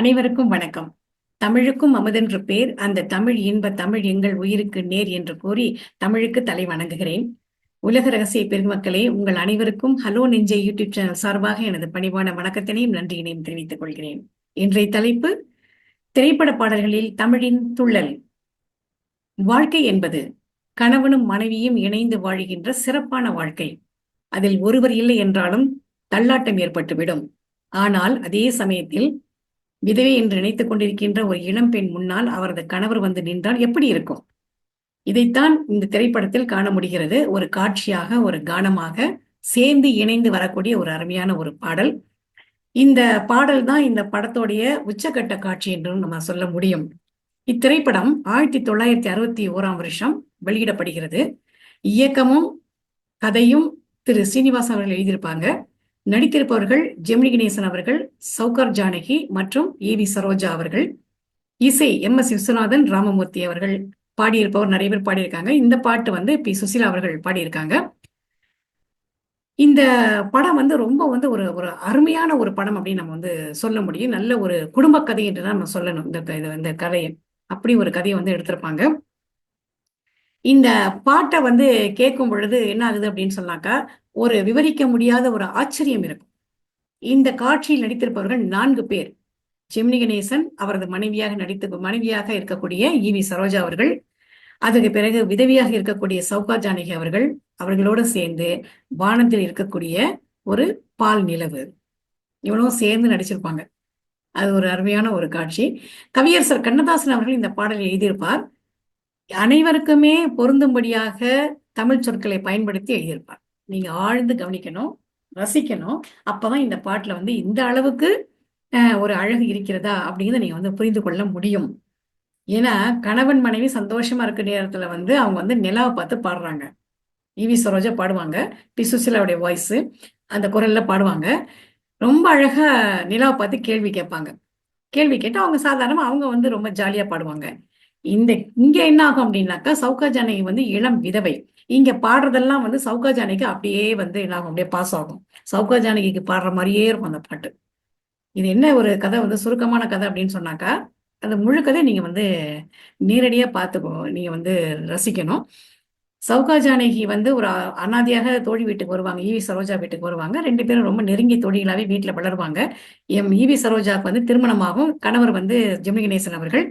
அனைவருக்கும் வணக்கம். தமிழுக்கும் அமுதென்று பேர் அந்த தமிழ் இன்ப தமிழ் எங்கள் உயிருக்கு நேர் என்று கூறி தமிழுக்கு தலை வணங்குகிறேன். உலக ரகசிய பெருமக்களே உங்கள் அனைவருக்கும் ஹலோ நெஞ்சை யூடியூப் சேனல் சார்பாக எனது பணிவான வணக்கத்தினையும் நன்றியினையும் தெரிவித்துக் கொள்கிறேன். இன்றைய தலைப்பு திரைப்பட பாடல்களில் தமிழின் துள்ளல். வாழ்க்கை என்பது கணவனும் மனைவியும் இணைந்து வாழுகின்ற சிறப்பான வாழ்க்கை. அதில் ஒருவர் இல்லை என்றாலும் தள்ளாட்டம் ஏற்பட்டுவிடும். ஆனால் அதே சமயத்தில் விதவை என்று நினைத்துக் கொண்டிருக்கின்ற ஒரு இளம்பெண் முன்னால் அவரது கணவர் வந்து நின்றால் எப்படி இருக்கும்? இதைத்தான் இந்த திரைப்படத்தில் காண முடிகிறது. ஒரு காட்சியாக ஒரு கானமாக சேர்ந்து இணைந்து வரக்கூடிய ஒரு அருமையான ஒரு பாடல். இந்த பாடல் தான் இந்த படத்தோடைய உச்சக்கட்ட காட்சி என்றும் நம்ம சொல்ல முடியும். இத்திரைப்படம் ஆயிரத்தி தொள்ளாயிரத்தி அறுபத்தி ஓராம் வருஷம் வெளியிடப்படுகிறது. இயக்கமும் கதையும் திரு சீனிவாசன் அவர்கள் எழுதியிருப்பாங்க. நடித்திருப்பவர்கள் ஜெமினி கணேசன் அவர்கள் சௌகர் ஜானகி மற்றும் ஏ வி சரோஜா அவர்கள் இசை எம் எஸ் விஸ்வநாதன் ராமமூர்த்தி அவர்கள் பாடியிருப்பவர் நிறைய பேர் பாடியிருக்காங்க. இந்த பாட்டு வந்து பி சுசிலா அவர்கள் பாடியிருக்காங்க. இந்த படம் வந்து ரொம்ப வந்து ஒரு ஒரு அருமையான ஒரு படம் அப்படின்னு நம்ம வந்து சொல்ல முடியும். நல்ல ஒரு குடும்ப கதை என்று தான் நம்ம சொல்லணும். இந்த இந்த கதையை. அப்படி ஒரு கதையை வந்து எடுத்திருப்பாங்க. இந்த பாட்டை வந்து கேட்கும் பொழுது என்ன ஆகுது அப்படின்னு சொன்னாக்கா ஒரு விவரிக்க முடியாத ஒரு ஆச்சரியம் இருக்கும். இந்த காட்சியில் நடித்திருப்பவர்கள் நான்கு பேர். ஜெமினி கணேசன் அவரது மனைவியாக நடித்து மனைவியாக இருக்கக்கூடிய இ வி சரோஜா அவர்கள் அதுக்கு பிறகு விதவியாக இருக்கக்கூடிய சௌகா ஜானகி அவர்கள் அவர்களோடு சேர்ந்து வானத்தில் இருக்கக்கூடிய ஒரு பால் நிலவு. இவனும் சேர்ந்து நடிச்சிருப்பாங்க. அது ஒரு அருமையான ஒரு காட்சி. கவியரசர் கண்ணதாசன் அவர்கள் இந்த பாடலை எழுதியிருப்பார். அனைவருக்குமே பொருந்தும்படியாக தமிழ் சொற்களை பயன்படுத்தி எழுதியிருப்பார். நீங்க ஆழ்ந்து கவனிக்கணும் ரசிக்கணும். அப்பதான் இந்த பாட்டுல வந்து இந்த அளவுக்கு ஒரு அழகு இருக்கிறதா அப்படிங்கிறத நீங்க வந்து புரிந்து கொள்ள முடியும். ஏன்னா கணவன் மனைவி சந்தோஷமா இருக்க நேரத்துல வந்து அவங்க வந்து நிலாவை பார்த்து பாடுறாங்க. இவி சரோஜா பாடுவாங்க. பி. சுசிலாவுடைய வாய்ஸ் அந்த குரல்ல பாடுவாங்க. ரொம்ப அழகா நிலாவை பார்த்து கேள்வி கேட்பாங்க. கேள்வி கேட்டு அவங்க சாதாரணமா அவங்க வந்து ரொம்ப ஜாலியா பாடுவாங்க. இந்த இங்க என்ன ஆகும் அப்படின்னாக்கா சவுகா ஜானகி வந்து இளம் விதவை. இங்க பாடுறதெல்லாம் வந்து சவுகா ஜானகி அப்படியே வந்து என்ன ஆகும் அப்படியே பாஸ் ஆகும். சௌகா ஜானகிக்கு பாடுற மாதிரியே இருக்கும் அந்த பாட்டு. இது என்ன ஒரு கதை? வந்து சுருக்கமான கதை அப்படின்னு சொன்னாக்கா அது முழு கதை நீங்க வந்து நேரடியா பார்த்துக்கோ நீங்க வந்து ரசிக்கணும். சௌகா ஜானகி வந்து ஒரு அனாதியாக தோழி வீட்டுக்கு வருவாங்க. ஈவி சரோஜா வீட்டுக்கு வருவாங்க. ரெண்டு பேரும் ரொம்ப நெருங்கிய தோழிகளாவே வீட்டுல வளருவாங்க. எம் ஈவி சரோஜாவுக்கு வந்து திருமணமாகும். கணவர் வந்து ஜெமினி கணேசன் அவர்கள்.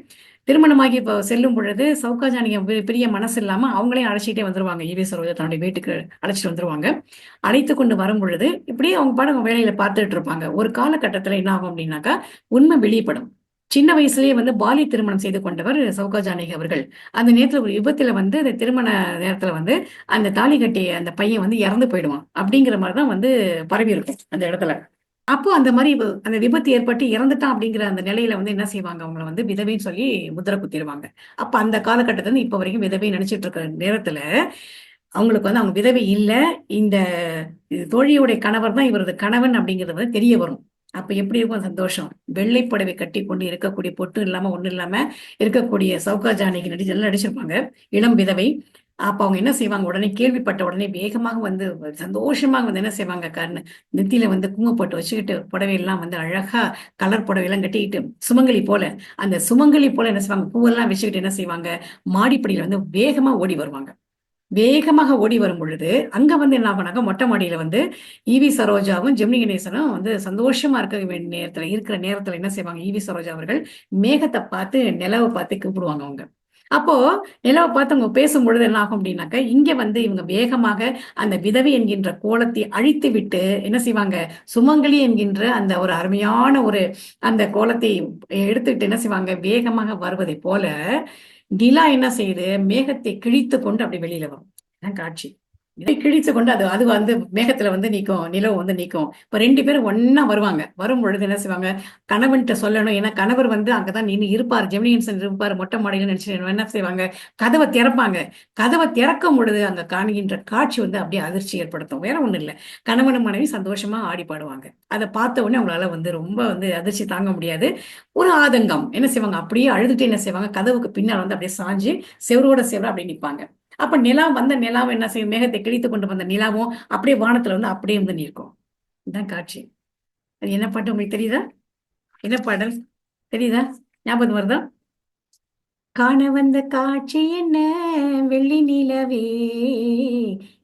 திருமணமாகி இப்போ செல்லும் பொழுது சௌகா பெரிய மனசு இல்லாம அவங்களையும் அழைச்சிட்டே வந்துருவாங்க. ஈவி சரோஜா தன்னுடைய வீட்டுக்கு அழைச்சிட்டு வந்துருவாங்க. அழைத்து கொண்டு வரும் பொழுது இப்படியே அவங்க பாடம் வேலையில பார்த்துட்டு இருப்பாங்க. ஒரு காலகட்டத்துல என்ன ஆகும் அப்படின்னாக்கா உண்மை வெளிப்படும். சின்ன வயசுலயே வந்து பாலி திருமணம் செய்து கொண்டவர் சவுகா ஜானகி அவர்கள். அந்த நேரத்துல ஒரு விபத்துல வந்து அந்த திருமண நேரத்துல வந்து அந்த தாலி கட்டிய அந்த பையன் வந்து இறந்து போயிடுவான். அப்படிங்கிற மாதிரிதான் வந்து பரவி இருக்கும் அந்த இடத்துல. அப்போ அந்த மாதிரி அந்த விபத்து ஏற்பட்டு இறந்துட்டான் அப்படிங்கிற அந்த நிலையில வந்து என்ன செய்வாங்க? அவங்கள வந்து விதவைன்னு சொல்லி முதிரை குத்திடுவாங்க அப்ப அந்த காலகட்டத்துல இப்ப வரைக்கும் விதவை நினைச்சிட்டு இருக்கிற நேரத்துல அவங்களுக்கு வந்து அவங்க விதவை இல்லை. இந்த தோழியுடைய கணவர் தான் இவரது கணவன் அப்படிங்கிறது வந்து தெரிய வரும். அப்ப எப்படி இருக்கும்? சந்தோஷம். வெள்ளை புடவை கட்டி கொண்டு இருக்கக்கூடிய பொட்டு இல்லாம ஒண்ணு இல்லாம இருக்கக்கூடிய சௌகா ஜானகி நடிச்சு எல்லாம் நடிச்சிருப்பாங்க. இளம் விதவை. அப்ப அவங்க என்ன செய்வாங்க? உடனே கேள்விப்பட்ட உடனே வேகமாக வந்து சந்தோஷமாக வந்து என்ன செய்வாங்க காரணம் நெத்தியில வந்து குங்குமப்பட்டு வச்சுக்கிட்டு புடவையெல்லாம் வந்து அழகா கலர் புடவை எல்லாம் கட்டிக்கிட்டு சுமங்கலி போல அந்த சுமங்கலி போல என்ன செய்வாங்க? பூவெல்லாம் வச்சுக்கிட்டு என்ன செய்வாங்க? மாடிப்படியில வந்து வேகமா ஓடி வருவாங்க. வேகமாக ஓடி வரும் பொழுது அங்க வந்து என்ன பண்ணாங்க மொட்டை மாடியில வந்து ஈவி சரோஜாவும் ஜெமினி கணேசனும் வந்து சந்தோஷமா இருக்க வேண்டிய நேரத்துல இருக்கிற நேரத்துல என்ன செய்வாங்க? ஈவி சரோஜா அவர்கள் மேகத்தை பார்த்து நிலவை பார்த்து கூப்பிடுவாங்க அவங்க. அப்போ நிலவை பார்த்து அவங்க பேசும்பொழுது என்ன ஆகும் அப்படின்னாக்க இங்க வந்து இவங்க வேகமாக அந்த விதவை என்கின்ற கோலத்தை அழித்து விட்டு என்ன செய்வாங்க? சுமங்கலி என்கின்ற அந்த ஒரு அருமையான ஒரு அந்த கோலத்தை எடுத்துக்கிட்டு என்ன செய்வாங்க? வேகமாக வருவதை போல நிலா என்ன செய்யுது? மேகத்தை கிழித்து கொண்டு அப்படி வெளியில வரும். காட்சி. இதை கொண்டு அது அது வந்து மேகத்துல வந்து நிற்கும் நிலவு வந்து நிற்கும் இப்ப ரெண்டு பேரும் ஒன்னா வருவாங்க. வரும் பொழுது என்ன செய்வாங்க? கணவன்கிட்ட சொல்லணும். ஏன்னா கணவர் வந்து அங்கதான் நின்று இருப்பார். ஜெமினியன்சன் இருப்பார். மொட்டை மாடியில் நினைச்சு என்ன செய்வாங்க? கதவை திறப்பாங்க. கதவை திறக்கும் பொழுது அங்க காணுகின்ற காட்சி வந்து அப்படியே அதிர்ச்சி ஏற்படுத்தும். வேற ஒண்ணும் இல்லை. கணவனும் மனைவி சந்தோஷமா ஆடி பாடுவாங்க. அதை பார்த்த உடனே அவங்களால வந்து ரொம்ப வந்து அதிர்ச்சி தாங்க முடியாது. ஒரு ஆதங்கம். என்ன செய்வாங்க? அப்படியே அழுதுட்டு என்ன செய்வாங்க? கதவுக்கு பின்னால் வந்து அப்படியே சாஞ்சு செவரோட செவரை அப்படியே நிற்பாங்க அப்ப நிலா வந்த நிலாவும் என்ன செய்யும்? மேகத்தை கிழித்து கொண்டு வந்த நிலாவும் அப்படியே வானத்துல வந்து அப்படியே வந்து நிற்கும் இதுதான் காட்சி. அது என்ன பாட்டு உங்களுக்கு தெரியுதா? என்ன பாடல்? தெரியுதா? ஞாபகம் வருதா? காண வந்த காட்சி என்ன? வெள்ளி நிலவே.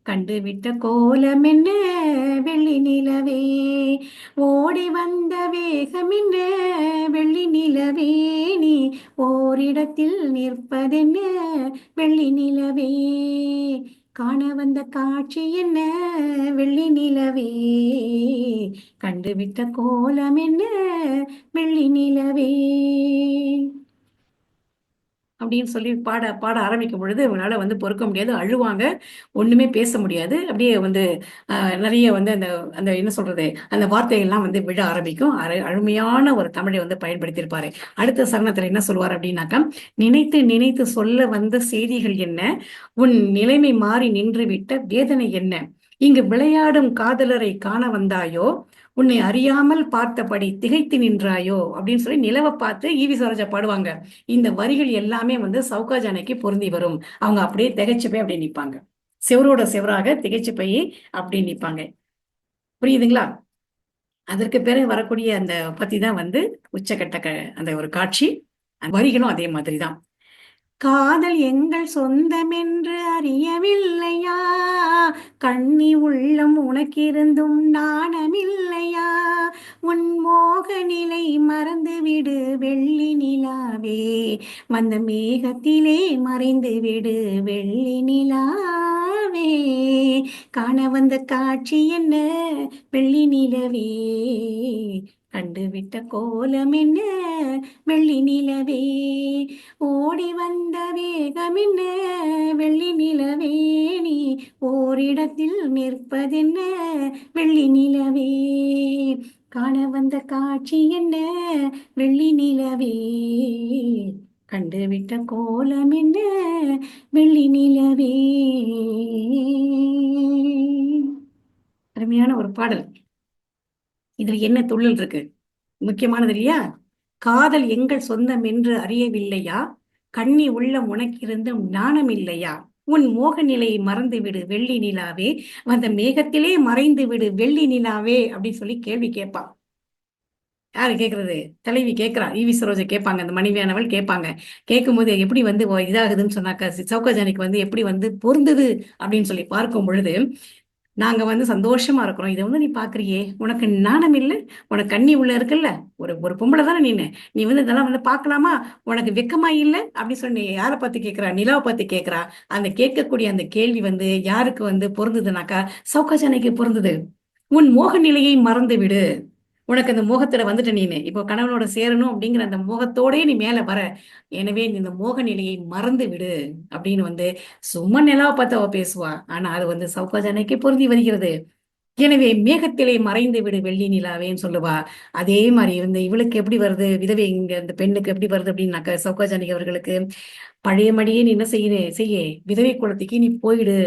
கண்டுவிட்ட கோலம் என்ன? வெள்ளி நிலவே. ஓடி வந்த வேகம் என்ன? வெள்ளி நிலவே. ஓரிடத்தில் நிற்பதென்ன? வெள்ளி நிலவே. காண வந்த காட்சி என்ன? வெள்ளி நிலவே. கண்டுவிட்ட கோலம் என்ன? வெள்ளி நிலவே. அப்படின்னு சொல்லி பாட பாட ஆரம்பிக்கும் பொழுது இவங்களால வந்து பொறுக்க முடியாது. அழுவாங்க. ஒண்ணுமே பேச முடியாது. அப்படியே வந்து ஆஹ், நிறைய வந்து அந்த அந்த என்ன சொல்றது அந்த வார்த்தைகள்லாம் வந்து விழ ஆரம்பிக்கும். அரு- அருமையான ஒரு தமிழை வந்து பயன்படுத்தியிருப்பாரு. அடுத்த சரணத்துல என்ன சொல்லுவார் அப்படின்னாக்கா நினைத்து நினைத்து சொல்ல வந்த செய்திகள் என்ன? உன் நிலைமை மாறி நின்று விட்ட வேதனை என்ன? இங்கு விளையாடும் காதலரை காண வந்தாயோ? உன்னை அறியாமல் பார்த்தபடி திகைத்து நின்றாயோ அப்படின்னு சொல்லி நிலவை பார்த்து ஈவி சரோஜா பாடுவாங்க. இந்த வரிகள் எல்லாமே வந்து சவுகா ஜானகி பொருந்தி வரும். அவங்க அப்படியே திகைச்சு போய் அப்படியே நிற்பாங்க செவரோட செவராக திகைச்சு போய் அப்படியே நிற்பாங்க புரியுதுங்களா? அதற்கு பிறகு வரக்கூடிய அந்த பத்தி தான் வந்து உச்சக்கட்ட க அந்த ஒரு காட்சி. வரிகளும் அதே மாதிரி தான். காதல் எங்கள் சொந்தமென்று அறியவில்லையா? கண்ணி உள்ளம் உனக்கிருந்தும் நாணமில்லை. வந்த மேகத்திலே மறைந்து விடு வெள்ளி நிலாவே. காண வந்த காட்சி என்ன? வெள்ளி நிலவே. கண்டுவிட்ட கோலம் என்ன? வெள்ளி நிலவே. ஓடி வந்த வேகம் என்ன? வெள்ளி நிலவே. நீ ஓரிடத்தில் நிற்பதென்ன? வெள்ளி நிலவே. காண வந்த காட்சி என்ன? வெள்ளி நிலவே. கண்டுவிட்ட கோலம் என்ன? வெள்ளி நிலவே. அருமையான ஒரு பாடல். இதுல என்ன துள்ளல் இருக்கு? முக்கியமானது இல்லையா? காதல் எங்கள் சொந்தம் என்று அறியவில்லையா? கண்ணி உள்ள உனக்கிருந்தும் ஞானம் இல்லையா? உன் மோக நிலையை மறந்து விடு வெள்ளி நிலாவே. அந்த மேகத்திலே மறைந்து விடு வெள்ளி நிலாவே அப்படின்னு சொல்லி கேள்வி கேட்பா யாரு கேக்குறது? தலைவி கேட்கிறா ஈவி சரோஜா கேட்பாங்க அந்த மனைவியானவள் கேட்பாங்க கேட்கும்போது எப்படி வந்து இதாகுதுன்னு சொன்னாக்கா சௌகஜானிக்கு வந்து எப்படி வந்து பொருந்தது அப்படின்னு சொல்லி பார்க்கும் பொழுது நாங்க வந்து சந்தோஷமா இருக்கிறோம். இதை வந்து நீ பாக்குறியே. உனக்கு நாணம் இல்லை. உனக்கு கண்ணி உள்ள இருக்குல்ல. ஒரு ஒரு பொம்பளை தானே நீனு. நீ வந்து இதெல்லாம் வந்து பார்க்கலாமா? உனக்கு வெக்கமா இல்லை? அப்படின்னு சொல்லி யாரை பார்த்து கேட்கறா நிலாவை பார்த்து கேட்குறா அந்த கேட்கக்கூடிய அந்த கேள்வி வந்து யாருக்கு வந்து பொருந்ததுனாக்கா சௌகஜானிக்கு பொருந்தது. உன் மோக நிலையை மறந்து விடு உனக்கு அந்த மோகத்துல வந்துட்ட நீனு. இப்போ கணவனோட சேரணும் அப்படிங்கிற அந்த மோகத்தோடயே நீ மேல வர. எனவே நீ இந்த மோக நிலையை மறந்து விடு அப்படின்னு வந்து சும்மா நிலாவை பார்த்து அவ பேசுவா. ஆனா அது வந்து சௌகாஜானைக்கே பொருந்தி வருகிறது. எனவே மேகத்திலே மறைந்து விடு வெள்ளி நிலாவேன்னு சொல்லுவா. அதே மாதிரி இருந்த இவளுக்கு எப்படி வருது? விதவை இங்க இந்த பெண்ணுக்கு எப்படி வருது அப்படின்னாக்க சௌகஜானிக்கு அவர்களுக்கு பழைய மடியே நீ என்ன செய்ய? செய்ய. விதவை குலத்துக்கு நீ போயிடு.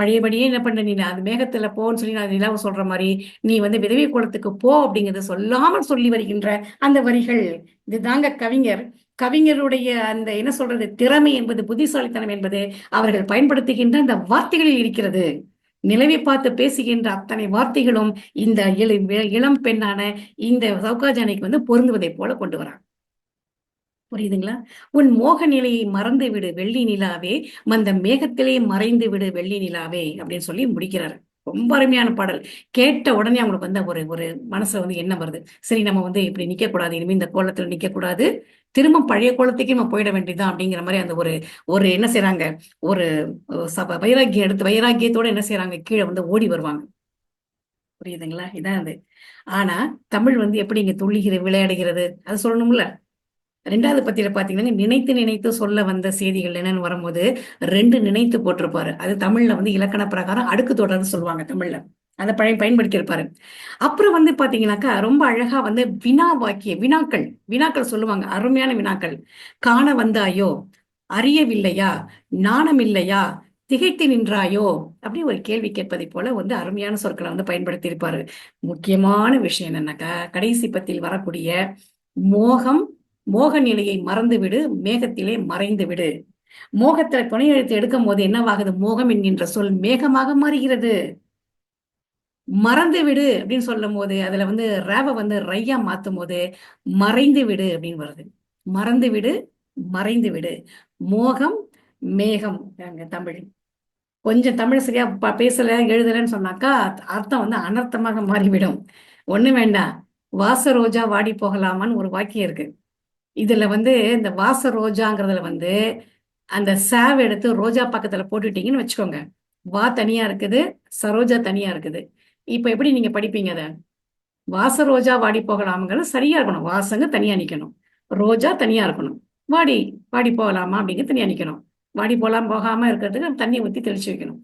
பழையபடியே என்ன பண்ண? நீ அந்த மேகத்துல போன்னு சொல்லி நான் நிலாவை சொல்ற மாதிரி நீ வந்து விதவி குலத்துக்கு போ அப்படிங்கறத சொல்லாமல் சொல்லி வருகின்ற அந்த வரிகள். இதுதாங்க கவிஞர். கவிஞருடைய அந்த என்ன சொல்றது? திறமை என்பது புத்திசாலித்தனம் என்பது அவர்கள் பயன்படுத்துகின்ற அந்த வார்த்தைகளில் இருக்கிறது. நிலவை பார்த்து பேசுகின்ற அத்தனை வார்த்தைகளும் இந்த இள- இளம் பெண்ணான இந்த சௌகாஜானிக்கு வந்து பொருந்துவதை போல கொண்டு வராங்க. புரியுதுங்களா? உன் மோக நிலையை மறந்து விடு வெள்ளி நிலாவே. மந்த மேகத்திலே மறைந்து விடு வெள்ளி நிலாவே அப்படின்னு சொல்லி முடிக்கிறாரு. ரொம்ப அருமையான பாடல். கேட்ட உடனே அவங்களுக்கு வந்து ஒரு ஒரு மனசுல வந்து என்ன வருது. சரி நம்ம வந்து இப்படி நிக்க கூடாது இனிமே இந்த கோலத்துல நிக்க கூடாது திரும்ப பழைய கோலத்துக்கே நம்ம போயிட வேண்டியதுதான் அப்படிங்கிற மாதிரி அந்த ஒரு ஒரு என்ன செய்யறாங்க ஒரு சப வைராக்கியம் எடுத்து வைராக்கியத்தோட என்ன செய்யறாங்க கீழே வந்து ஓடி வருவாங்க. புரியுதுங்களா? இதான் அது. ஆனா தமிழ் வந்து எப்படி இங்க துள்ளுகிறது விளையாடுகிறது அது சொல்லணும்ல? ரெண்டாவது பத்தியில பாத்தீங்கன்னா நினைத்து நினைத்து சொல்ல வந்த செய்திகள் என்னன்னு வரும்போது ரெண்டு நினைத்து போட்டிருப்பாரு. அது தமிழ்ல வந்து இலக்கண பிரகாரம் அடுக்கு தொடர்னு சொல்லுவாங்க தமிழ்ல. அதை பழைய பயன்படுத்தியிருப்பாரு. அப்புறம் வந்து பாத்தீங்கன்னாக்கா ரொம்ப அழகா வந்து வினா வாக்கிய வினாக்கள் வினாக்கள் சொல்லுவாங்க. அருமையான வினாக்கள். காண வந்தாயோ? அறியவில்லையா? நாணம் இல்லையா திகைத்து நின்றாயோ? அப்படி ஒரு கேள்வி கேட்பதை போல வந்து அருமையான சொற்களை வந்து பயன்படுத்தி இருப்பாரு முக்கியமான விஷயம் என்னன்னாக்கா கடைசி பத்தில் வரக்கூடிய மோகம் மோக நிலையை மறந்து விடு மேகத்திலே மறைந்து விடு மோகத்துல துணை எழுத்து எடுக்கும் போது என்னவாகுது? மோகம் என்கின்ற சொல் மேகமாக மாறுகிறது. மறந்து விடு அப்படின்னு சொல்லும் போது அதுல வந்து ரேவ வந்து ரையா மாத்தும் போது மறைந்து விடு அப்படின்னு வருது. மறந்து விடு மறைந்து விடு மோகம் மேகம் தமிழ். கொஞ்சம் தமிழ் சரியா பேசல எழுதலன்னு சொன்னாக்கா அர்த்தம் வந்து அனர்த்தமாக மாறிவிடும். ஒண்ணு வேண்டாம். வாச ரோஜா வாடி போகலாமான்னு ஒரு வாக்கியம் இருக்கு. இதுல வந்து இந்த வாச ரோஜாங்கிறதுல வந்து அந்த சாவ் எடுத்து ரோஜா பக்கத்துல போட்டுட்டீங்கன்னு வச்சுக்கோங்க. வா தனியா இருக்குது சரோஜா தனியா இருக்குது. இப்ப எப்படி நீங்க படிப்பீங்க அத? வாச ரோஜா வாடி போகலாம்ங்கிறது சரியா இருக்கணும். வாசங்க தனியா நிக்கணும். ரோஜா தனியா இருக்கணும். வாடி வாடி போகலாமா அப்படிங்கிறது தனியா நிக்கணும். வாடி போகலாம் போகாம இருக்கிறதுக்கு நம்ம தண்ணி ஊத்தி தெளிச்சு வைக்கணும்.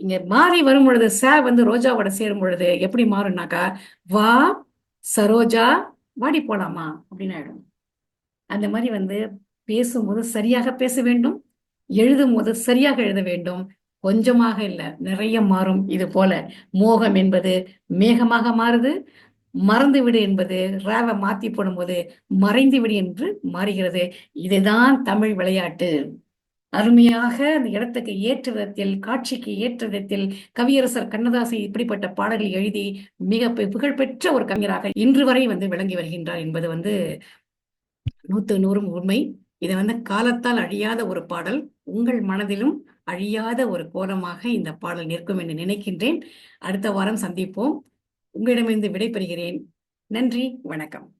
இங்க மாறி வரும் பொழுது சே வந்து ரோஜாவோட சேரும் பொழுது எப்படி மாறும்னாக்கா வா சரோஜா வாடி போலாமா அப்படின்னு ஆயிடும். அந்த மாதிரி வந்து பேசும்போது சரியாக பேச வேண்டும் எழுதும் போது சரியாக எழுத வேண்டும். கொஞ்சமாக இல்ல நிறைய மாறும் இது போல. மோகம் என்பது மேகமாக மாறுது மறந்து விடு என்பது ராவை மாத்தி போடும்போது மறைந்து விடு என்று மாறுகிறது. இதுதான் தமிழ் விளையாட்டு. அருமையாக அந்த இடத்துக்கு ஏற்ற விதத்தில் காட்சிக்கு ஏற்ற விதத்தில் கவியரசர் கண்ணதாசன் இப்படிப்பட்ட பாடல்கள் எழுதி மிக பெ- புகழ்பெற்ற ஒரு கவிஞராக இன்று வரை வந்து விளங்கி வருகின்றார் என்பது வந்து நூத்து நூறும் உண்மை. இது வந்து காலத்தால் அழியாத ஒரு பாடல் உங்கள் மனதிலும் அழியாத ஒரு கோலமாக இந்த பாடல் நிற்கும் என்று நினைக்கின்றேன். அடுத்த வாரம் சந்திப்போம். உங்களிடமிருந்து விடைபெறுகிறேன். நன்றி வணக்கம்.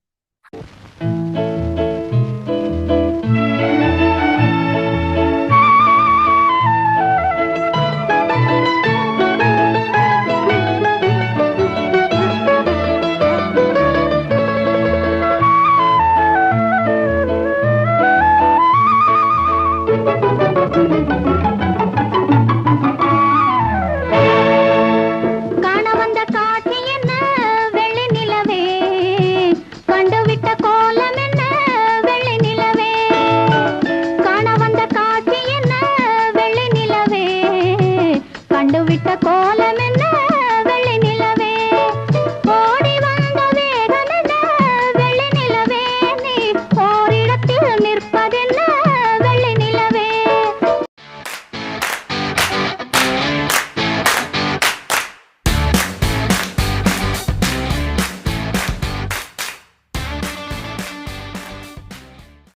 कोल